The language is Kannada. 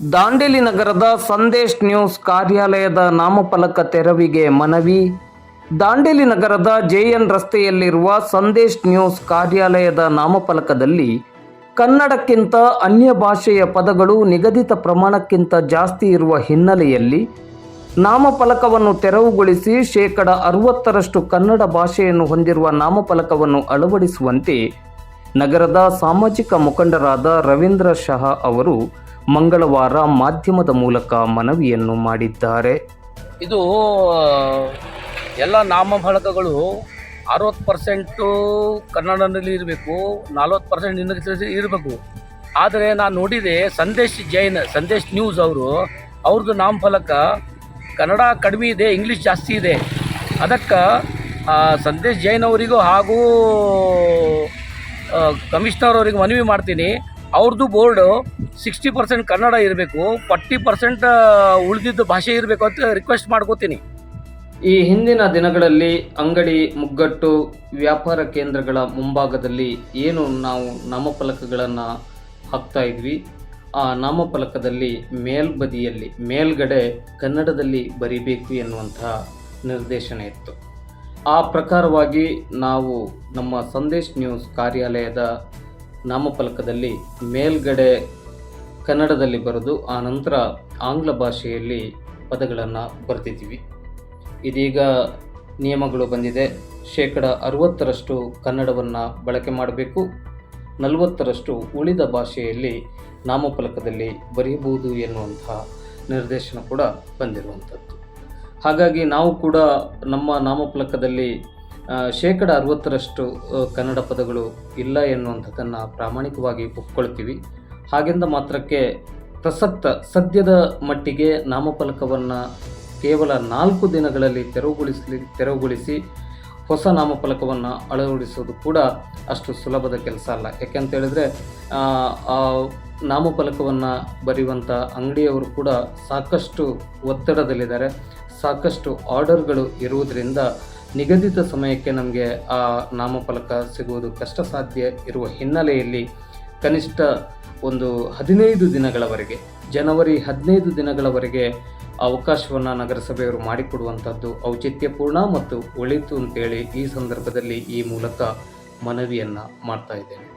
ದಾಂಡೇಲಿ ನಗರದ ಸಂದೇಶ್ ನ್ಯೂಸ್ ಕಾರ್ಯಾಲಯದ ನಾಮಫಲಕ ತೆರವಿಗೆ ಮನವಿ. ದಾಂಡೇಲಿ ನಗರದ ಜೆಎನ್ ರಸ್ತೆಯಲ್ಲಿರುವ ಸಂದೇಶ್ ನ್ಯೂಸ್ ಕಾರ್ಯಾಲಯದ ನಾಮಫಲಕದಲ್ಲಿ ಕನ್ನಡಕ್ಕಿಂತ ಅನ್ಯ ಭಾಷೆಯ ಪದಗಳು ನಿಗದಿತ ಪ್ರಮಾಣಕ್ಕಿಂತ ಜಾಸ್ತಿ ಇರುವ ಹಿನ್ನೆಲೆಯಲ್ಲಿ ನಾಮಫಲಕವನ್ನು ತೆರವುಗೊಳಿಸಿ ಶೇಕಡ ಅರವತ್ತರಷ್ಟು ಕನ್ನಡ ಭಾಷೆಯನ್ನು ಹೊಂದಿರುವ ನಾಮಫಲಕವನ್ನು ಅಳವಡಿಸುವಂತೆ ನಗರದ ಸಾಮಾಜಿಕ ಮುಖಂಡರಾದ ರವೀಂದ್ರ ಶಹಾ ಅವರು ಮಂಗಳವಾರ ಮಾಧ್ಯಮದ ಮೂಲಕ ಮನವಿಯನ್ನು ಮಾಡಿದ್ದಾರೆ. ಇದು ಎಲ್ಲ ನಾಮಫಲಕಗಳು ಅರವತ್ತು ಪರ್ಸೆಂಟು ಕನ್ನಡದಲ್ಲಿ ಇರಬೇಕು, ನಲ್ವತ್ತು ಪರ್ಸೆಂಟ್ ಇಂಗ್ಲೀಷ್ ಇರಬೇಕು. ಆದರೆ ನಾನು ನೋಡಿದೆ ಸಂದೇಶ್ ಜೈನ್, ಸಂದೇಶ್ ನ್ಯೂಸ್ ಅವರು, ಅವ್ರದ್ದು ನಾಮಫಲಕ ಕನ್ನಡ ಕಡಿಮೆ ಇದೆ, ಇಂಗ್ಲೀಷ್ ಜಾಸ್ತಿ ಇದೆ. ಅದಕ್ಕೆ ಸಂದೇಶ್ ಜೈನ್ ಅವರಿಗೂ ಹಾಗೂ ಕಮಿಷ್ನರ್ ಅವರಿಗೆ ಮನವಿ ಮಾಡ್ತೀನಿ. ಅವ್ರದ್ದು ಬೋರ್ಡು ಸಿಕ್ಸ್ಟಿ ಪರ್ಸೆಂಟ್ ಕನ್ನಡ ಇರಬೇಕು ಫಾರ್ಟಿ ಪರ್ಸೆಂಟ್ ಉಳಿದಿದ್ದು ಭಾಷೆ ಇರಬೇಕು ಅಂತ ರಿಕ್ವೆಸ್ಟ್ ಮಾಡ್ಕೋತೀನಿ. ಈ ಹಿಂದಿನ ದಿನಗಳಲ್ಲಿ ಅಂಗಡಿ, ಮುಗ್ಗಟ್ಟು, ವ್ಯಾಪಾರ ಕೇಂದ್ರಗಳ ಮುಂಭಾಗದಲ್ಲಿ ಏನು ನಾವು ನಾಮಫಲಕಗಳನ್ನು ಹಾಕ್ತಾ ಇದ್ವಿ, ಆ ನಾಮಫಲಕದಲ್ಲಿ ಮೇಲ್ಬದಿಯಲ್ಲಿ, ಮೇಲ್ಗಡೆ ಕನ್ನಡದಲ್ಲಿ ಬರಿಬೇಕು ಎನ್ನುವಂತಹ ನಿರ್ದೇಶನ ಇತ್ತು. ಆ ಪ್ರಕಾರವಾಗಿ ನಾವು ನಮ್ಮ ಸಂದೇಶ್ ನ್ಯೂಸ್ ಕಾರ್ಯಾಲಯದ ನಾಮಫಲಕದಲ್ಲಿ ಮೇಲ್ಗಡೆ ಕನ್ನಡದಲ್ಲಿ ಬರೆದು ಆ ನಂತರ ಆಂಗ್ಲ ಭಾಷೆಯಲ್ಲಿ ಪದಗಳನ್ನು ಬರ್ತಿದ್ದೀವಿ ಇದೀಗ ನಿಯಮಗಳು ಬಂದಿದೆ. ಶೇಕಡ ಅರುವತ್ತರಷ್ಟು ಕನ್ನಡವನ್ನು ಬಳಕೆ ಮಾಡಬೇಕು. ನಲವತ್ತರಷ್ಟು ಉಳಿದ ಭಾಷೆಯಲ್ಲಿ ನಾಮಫಲಕದಲ್ಲಿ ಬರೆಯಬಹುದು ಎನ್ನುವಂತಹ ನಿರ್ದೇಶನ ಕೂಡ ಬಂದಿರುವಂಥದ್ದು. ಹಾಗಾಗಿ ನಾವು ಕೂಡ ನಮ್ಮ ನಾಮಫಲಕದಲ್ಲಿ ಶೇಕಡ ಅರುವತ್ತರಷ್ಟು ಕನ್ನಡ ಪದಗಳು ಇಲ್ಲ ಎನ್ನುವಂಥದ್ದನ್ನು ಪ್ರಾಮಾಣಿಕವಾಗಿ ಒಪ್ಕೊಳ್ತೀವಿ. ಹಾಗೆಂದ ಮಾತ್ರಕ್ಕೆ ಪ್ರಸಕ್ತ ಸದ್ಯದ ಮಟ್ಟಿಗೆ ನಾಮಫಲಕವನ್ನು ಕೇವಲ ನಾಲ್ಕು ದಿನಗಳಲ್ಲಿ ತೆರವುಗೊಳಿಸಲಿ, ತೆರವುಗೊಳಿಸಿ ಹೊಸ ನಾಮಫಲಕವನ್ನು ಅಳವಡಿಸೋದು ಕೂಡ ಅಷ್ಟು ಸುಲಭದ ಕೆಲಸ ಅಲ್ಲ. ಯಾಕೆಂತ ಆ ನಾಮಫಲಕವನ್ನು ಬರೆಯುವಂಥ ಅಂಗಡಿಯವರು ಕೂಡ ಸಾಕಷ್ಟು ಒತ್ತಡದಲ್ಲಿದ್ದಾರೆ. ಸಾಕಷ್ಟು ಆರ್ಡರ್ಗಳು ಇರುವುದರಿಂದ ನಿಗದಿತ ಸಮಯಕ್ಕೆ ನಮಗೆ ಆ ನಾಮಫಲಕ ಸಿಗುವುದು ಕಷ್ಟ ಸಾಧ್ಯ ಇರುವ ಹಿನ್ನೆಲೆಯಲ್ಲಿ ಕನಿಷ್ಠ ಒಂದು ಹದಿನೈದು ದಿನಗಳವರೆಗೆ, ಜನವರಿ ಹದಿನೈದು ದಿನಗಳವರೆಗೆ ಅವಕಾಶವನ್ನು ನಗರಸಭೆಯವರು ಮಾಡಿಕೊಡುವಂಥದ್ದು ಔಚಿತ್ಯಪೂರ್ಣ ಮತ್ತು ಒಳಿತು ಅಂತೇಳಿ ಈ ಸಂದರ್ಭದಲ್ಲಿ ಈ ಮೂಲಕ ಮನವಿಯನ್ನು ಮಾಡ್ತಾ ಇದ್ದೇನೆ.